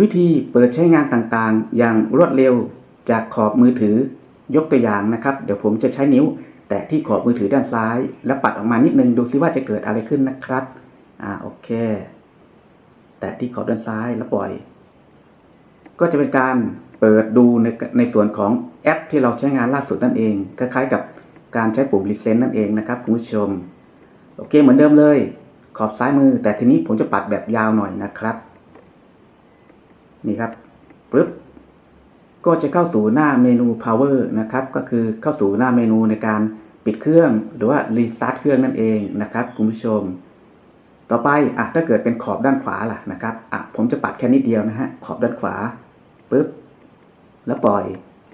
วิธีเปิดใช้งานต่างๆ อย่างรวดเร็วจากขอบมือถือยกตัวอย่างนะครับ เดี๋ยวผมจะใช้นิ้ว แตะที่ขอบมือถือด้านซ้าย แล้วปัดออกมานิดนึงดูซิว่าจะเกิดอะไรขึ้นนะครับอ่าโอเค แตะที่ขอบด้านซ้ายแล้วปล่อย ก็จะเป็นการเปิดดูในในส่วนของแอปที่เราใช้งานล่าสุดนั่นเองคล้ายๆกับการใช้ปุ่ม Recent นั่นเองนะครับคุณผู้ชม โอเคเหมือนเดิมเลย ขอบซ้ายมือ แต่ทีนี้ผมจะปัดแบบยาวหน่อยนะครับ นี่ครับปึ๊บก็จะเข้าสู่หน้าเมนู power นะครับ ก็คือเข้าสู่หน้าเมนูในการปิดเครื่องหรือว่า restart เครื่องนั่นเองนะครับคุณผู้ชม ต่อไปอะถ้าเกิดเป็นขอบด้านขวาล่ะนะครับอะผมจะปัดแค่นิดเดียวนะฮะขอบด้านขวาปึ๊บแล้วปล่อย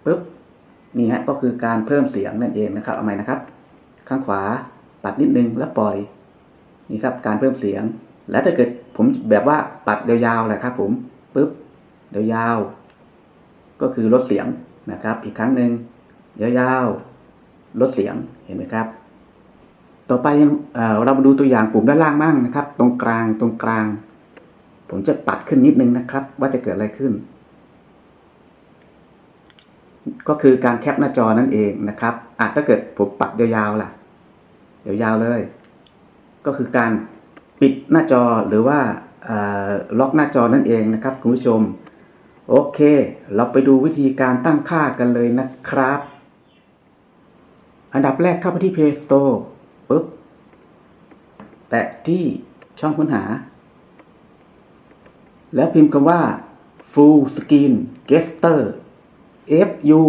ปึ๊บนี่ฮะก็คือการเพิ่มเสียงนั่นเองนะครับเอาใหม่นะครับ ข้างขวาปัดนิดนึงแล้วปล่อยนี่ครับการเพิ่มเสียง แล้วถ้าเกิดผมแบบว่าปัดยาวๆแหละครับผมปึ๊บ ยาวๆก็คือลดเสียงนะครับ อีกครั้งหนึ่งยาวๆลดเสียงเห็นไหมครับ ต่อไปเอเรามาดูตัวอย่างปุ่มด้านล่างบ้างนะครับ ตรงกลางตรงกลาง ผมจะปัดขึ้นนิดนึงนะครับ ว่าจะเกิดอะไรขึ้น ก็คือการแคปหน้าจอนั่นเองนะครับอะถ้าเกิดผมปัดยาวๆล่ะยาวๆเลย ก็คือการปิดหน้าจอหรือว่าอ่อล็อกหน้าจอนั่นเองนะครับคุณผู้ชม โอเค เราไปดูวิธีการตั้งค่ากันเลยนะครับ อันดับแรกเข้าไปที่ Play Store ปุ๊บ แตะที่ช่องค้นหา แล้วพิมพ์คำว่า Full Screen Gester F U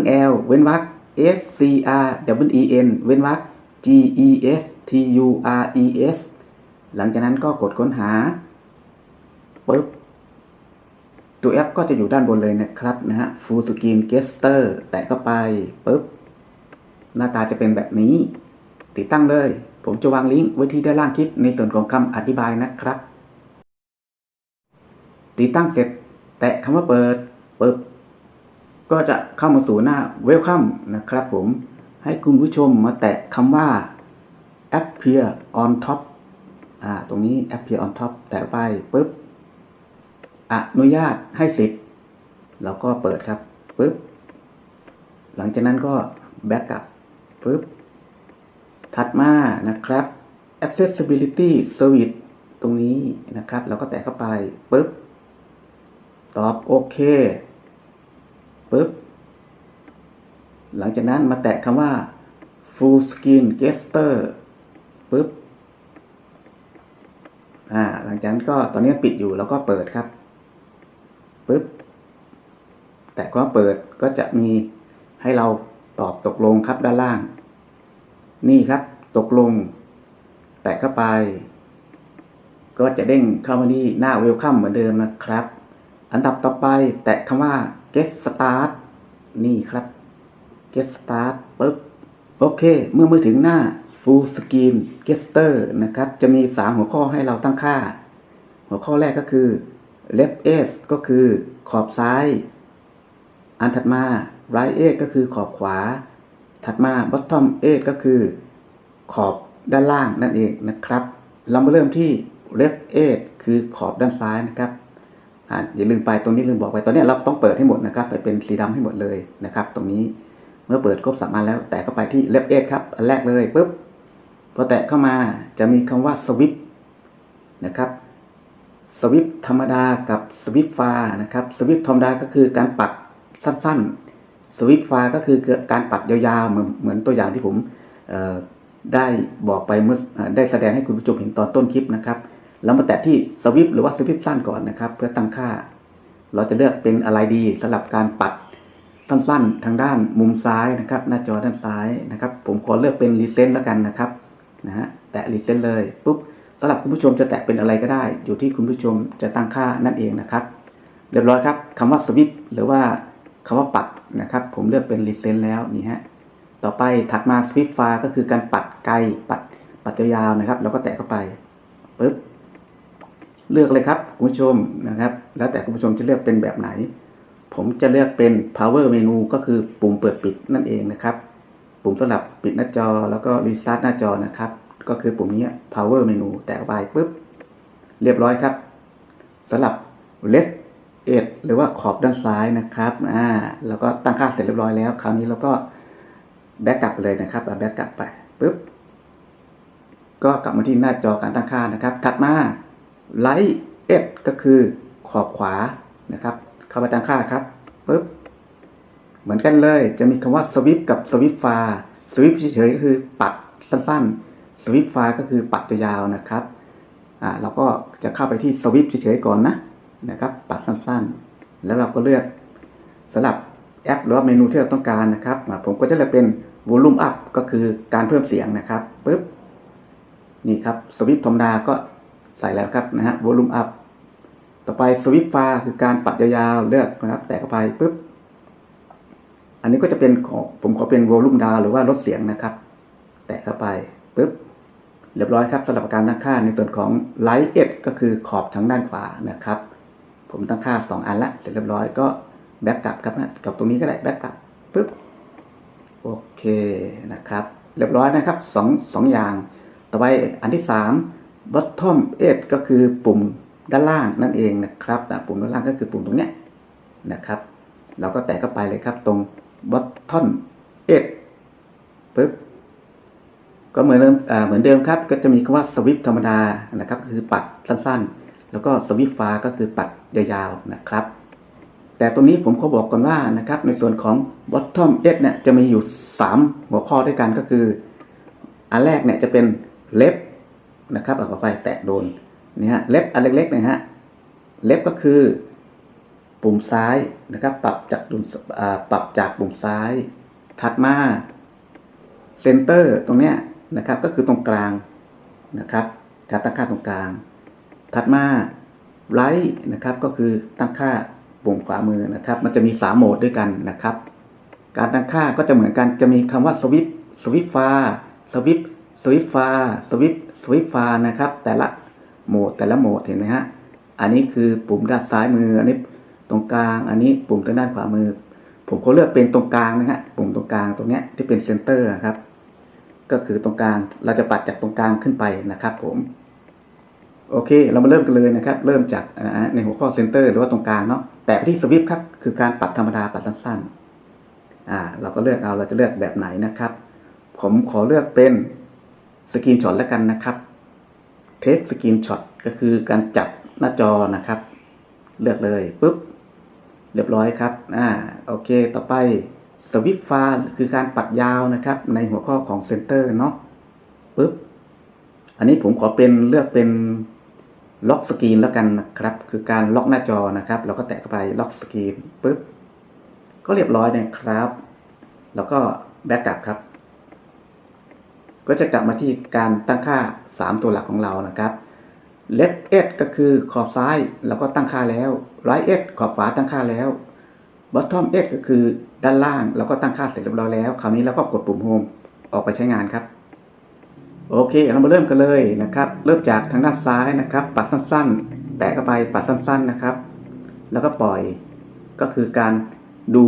L L เว้นวรรค S C R W E N เว้นวรรค G E S T U R E S หลังจากนั้นก็กดค้นหาปุ๊บ ตัวแอปก็จะอยู่ด้านบนเลยนะครับนะฮะ Full Screen Gester แตะเข้าไปปุ๊บ หน้าตาจะเป็นแบบนี้ ติดตั้งเลย ผมจะวางลิงก์ไว้ที่ด้านล่างคลิปในส่วนของคำอธิบายนะครับ ติดตั้งเสร็จ แตะคำว่าเปิดปึ๊บ ก็จะเข้ามาสู่หน้า Welcome นะครับผม ให้คุณผู้ชมมาแตะคำว่า Appear on top อ่า ตรงนี้ Appear on top แตะไปปึ๊บ อนุญาตให้สิทธิ์เราก็เปิดครับปึ๊บหลังจากนั้นก็แบ็กกลับปึ๊บถัดมานะครับ accessibility service ตรงนี้นะครับ เราก็แตะเข้าไปปึ๊บตอบโอเคปึ๊บหลังจากนั้นมาแตะคำว่า full screen gesture ปึ๊บอ่าหลังจากนั้นก็ตอนนี้ปิดอยู่แล้วก็เปิดครับปึ๊บ แต่ก็เปิดก็จะมีให้เราตอบตกลงครับด้านล่าง นี่ครับตกลง แตะเข้าไป ก็จะเด้งเข้ามาที่หน้า Welcome เหมือนเดิมนะครับ อันดับต่อไปแตะคำว่า Get Start นี่ครับ Get Start ปึ๊บ โอเค เมื่อมาถึงหน้า Full Screen Gesture นะครับ จะมี 3 หัวข้อให้เราตั้งค่า หัวข้อแรกก็คือ Left Edge ก็คือขอบซ้าย อันถัดมา Right Edge ก็คือขอบขวา ถัดมา Bottom Edge ก็คือ ขอบด้านล่างนั่นเองนะครับ เรามาเริ่มที่ left edge คือขอบด้านซ้ายนะครับอ่าอย่าลืมไปตรงนี้ลืมบอกไปตอนนี้เราต้องเปิดให้หมดนะครับ ไปเป็นสีดำให้หมดเลยนะครับ ตรงนี้เมื่อเปิดครบสามอันแล้ว แตะเข้าไปที่ left edge ครับอันแรกเลยปุ๊บพอแตะเข้ามาจะมีคำว่า swip นะครับสวิปธรรมดากับสวิปฟานะครับสวิปธรรมดาก็คือการปัด สั้นๆสวิปฟาก็คือการปัดยาวๆเหมือนเหมือนตัวอย่างที่ผมได้บอกไปเมื่อได้แสดงให้คุณผู้ชมเห็นตอนต้นคลิปนะครับแล้วมาแตะที่สวิปหรือว่าสวิปสั้นก่อนนะครับ เพื่อตั้งค่า เราจะเลือกเป็นอะไรดีสำหรับการปัดสั้นๆ ทางด้านมุมซ้ายนะครับ หน้าจอด้านซ้ายนะครับ ผมขอเลือกเป็นรีเซนต์แล้วกันนะครับนะฮะแตะรีเซนต์เลยปุ๊บสำหรับคุณผู้ชมจะแตะเป็นอะไรก็ได้ อยู่ที่คุณผู้ชมจะตั้งค่านั่นเองนะครับ เรียบร้อยครับคำว่าสวิปหรือว่า คำว่าปัดนะครับ ผมเลือกเป็นรีเซนแล้วนี่ฮะ ต่อไปถัดมาสวิปฟาก็คือการปัดไกลปัดปัดยาวๆนะครับ แล้วก็แตะเข้าไปปึ๊บเลือกเลยครับคุณผู้ชมนะครับ แล้วแต่คุณผู้ชมจะเลือกเป็นแบบไหน ผมจะเลือกเป็น power menu ก็คือปุ่มเปิดปิดนั่นเองนะครับ ปุ่มสำหรับปิดหน้าจอแล้วก็รีสตาร์ทหน้าจอนะครับ ก็คือปุ่มนี้ power menu แตะไปปุ๊บ เรียบร้อยครับสำหรับ left เอ็ดหรือว่าขอบด้านซ้ายนะครับอ่าแล้วก็ตั้งค่าเสร็จเรียบร้อยแล้ว คราวนี้เราก็แบ็กกลับเลยนะครับแบ็กกลับไปปุ๊บก็กลับมาที่หน้าจอการตั้งค่านะครับ ถัดมาไลท์เอ็ดก็คือขอบขวานะครับ เข้าไปตั้งค่าครับปุ๊บเหมือนกันเลยจะมีคำว่าสวิปกับสวิปฟาสวิปเฉยๆก็คือปัดสั้นๆสวิปฟาก็คือปัดยาวๆนะครับอ่าเราก็จะเข้าไปที่สวิปเฉยๆก่อนนะ นะครับปัดสั้นๆ แล้วเราก็เลือกสำหรับแอปหรือว่าเมนูที่เราต้องการนะครับ ผมก็จะเลือกเป็น volume up ก็คือการเพิ่มเสียงนะครับปึ๊บนี่ครับสวิปธรรมดาก็ใส่แล้วครับนะฮะ volume up ต่อไปสวิปฟาคือการปัดยาวๆเลือกนะครับ แตะเข้าไปปึ๊บอันนี้ก็จะเป็นของผมขอเป็นวอลลุ่มดาวหรือว่าลดเสียงนะครับ แตะเข้าไปปุ๊บเรียบร้อยครับสำหรับการตั้งค่าในส่วนของไลท์เอ็ดก็คือขอบทางด้านขวานะครับ ผมตั้งค่า 2 อันละ เสร็จเรียบร้อยก็แบ็กกลับครับนะกับตรงนี้ก็ได้แบ็กกลับปุ๊บโอเคนะครับ เรียบร้อยนะครับสองสองอย่าง ต่อไปอันที่ 3 bottom edge ก็คือปุ่มด้านล่างนั่นเองนะครับนะปุ่มด้านล่างก็คือปุ่มตรงเนี้ยนะครับ เราก็แตะเข้าไปเลยครับตรง bottom edge ปึ๊บก็เหมือนเดิมเหมือนเดิมครับ ก็จะมีคำว่าสวิปธรรมดานะครับ คือปัดสั้นๆ แล้วก็สวิปฟ้าก็คือปัดยาวๆนะครับ แต่ตรงนี้ผมขอบอกก่อนว่านะครับ ในส่วนของ bottom edge เนี่ยจะมีอยู่ 3 หัวข้อด้วยกันก็คือ อันแรกเนี่ยจะเป็นเล็บนะครับเอาไปแตะโดนนี่ฮะเล็บอันเล็กๆนะฮะเล็บก็คือปุ่มซ้ายนะครับปรับจากปุ่มอ่าปรับจากปุ่มซ้าย ถัดมาเซนเตอร์ตรงเนี้ยนะครับก็คือตรงกลางนะครับการตั้งค่าตรงกลาง ถัดมาไ i ท์นะครับก็คือตั้งค่าปุ่มขวามือนะครับ มันจะมี 3 โหมดด้วยกันนะครับ การตั้งค่าก็จะเหมือนกันจะมีคำว่าสวิปสวิปฟาสวิปสวิปฟาสวิปสวิปฟานะครับ แต่ละโหมดแต่ละโหมดเห็นไหมฮะอันนี้คือปุ่มด้านซ้ายมืออันนี้ตรงกลาง อันนี้ปุ่มทางด้านขวามือ ผมก็เลือกเป็นตรงกลางนะฮะปุ่มตรงกลางตรงเนี้ยที่เป็นเซนเตอร์ครับ ก็คือตรงกลางเราจะปัดจากตรงกลางขึ้นไปนะครับ ผม โอเค เรามาเริ่มกันเลยนะครับ เริ่มจากในหัวข้อเซนเตอร์หรือว่าตรงกลางเนาะ แตะไปที่สวิปครับ คือการปัดธรรมดาปัดสั้นๆ อ่า เราก็เลือกเอาเราจะเลือกแบบไหนนะครับ ผมขอเลือกเป็นสกรีนช็อตแล้วกันนะครับ เทสสกรีนช็อตก็คือการจับหน้าจอนะครับ เลือกเลยปุ๊บ เรียบร้อยครับ อ่า โอเค ต่อไปสวิปฟาคือการปัดยาวนะครับ ในหัวข้อของเซนเตอร์เนาะปุ๊บ อันนี้ผมขอเป็นเลือกเป็น ล็อกสกรีนแล้วกันนะครับ คือการล็อกหน้าจอนะครับ เราก็แตะเข้าไปล็อกสกรีนปุ๊บก็เรียบร้อยนะครับ แล้วก็แบ็กกลับครับ ก็จะกลับมาที่การตั้งค่า 3 ตัวหลักของเรานะครับ left edge ก็คือขอบซ้ายเราก็ตั้งค่าแล้ว right edge ขอบขวาตั้งค่าแล้ว bottom edge ก็คือด้านล่างเราก็ตั้งค่าเสร็จเรียบร้อยแล้ว คราวนี้เราก็กดปุ่ม home ออกไปใช้งานครับ โอเค เรามาเริ่มกันเลยนะครับ เริ่มจากทางด้านซ้ายนะครับ ปัดสั้นๆ แตะเข้าไปปัดสั้นๆนะครับ แล้วก็ปล่อยก็คือการดู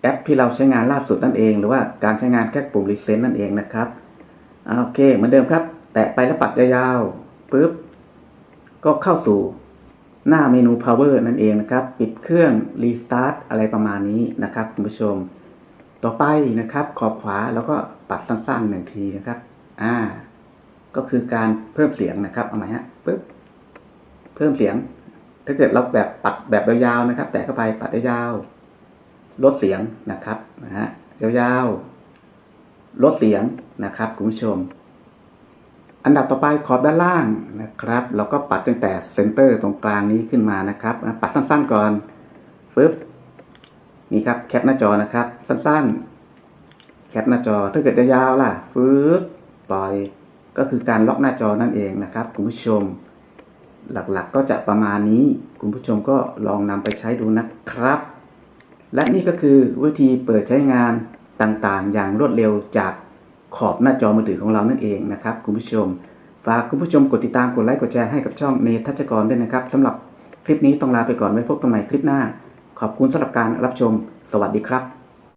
แอปที่เราใช้งานล่าสุดนั่นเอง หรือว่าการใช้งานแค่ปุ่ม reset นั่นเองนะครับโอเคเหมือนเดิมครับ แตะไปแล้วปัดยาวๆปุ๊บก็เข้าสู่หน้าเมนู power นั่นเองนะครับ ปิดเครื่อง restart อะไรประมาณนี้นะครับคุณผู้ชม ต่อไปนะครับ ขอบขวาแล้วก็ปัดสั้นๆหนึ่งทีนะครับ อ่า ก็คือการเพิ่มเสียงนะครับเอาไหมฮะปึ๊บเพิ่มเสียง ถ้าเกิดเราแบบปัดแบบยาวๆนะครับ แตะเข้าไปปัดยาวลดเสียงนะครับนะฮะยาวๆลดเสียงนะครับคุณผู้ชม อันดับต่อไปขอบด้านล่างนะครับเราก็ปัดตั้งแต่เซนเตอร์ตรงกลางนี้ขึ้นมานะครับ ปัดสั้นๆก่อนปึ๊บนี่ครับแคปหน้าจอนะครับ สั้นๆ แคปหน้าจอถ้าเกิดจะยาวล่ะปึ๊บ ปล่อยก็คือการล็อกหน้าจอนั่นเองนะครับคุณผู้ชม หลักๆก็จะประมาณนี้คุณผู้ชมก็ลองนำไปใช้ดูนะครับ และนี่ก็คือวิธีเปิดใช้งานต่างๆ อย่างรวดเร็วจากขอบหน้าจอมือถือของเรานั่นเองนะครับคุณผู้ชมฝากคุณผู้ชมกดติดตามกดไลค์กดแชร์ให้กับช่องเนทัชกรด้วยนะครับสำหรับคลิปนี้ต้องลาไปก่อนไว้พบกันใหม่คลิปหน้า ขอบคุณสำหรับการรับชม สวัสดีครับ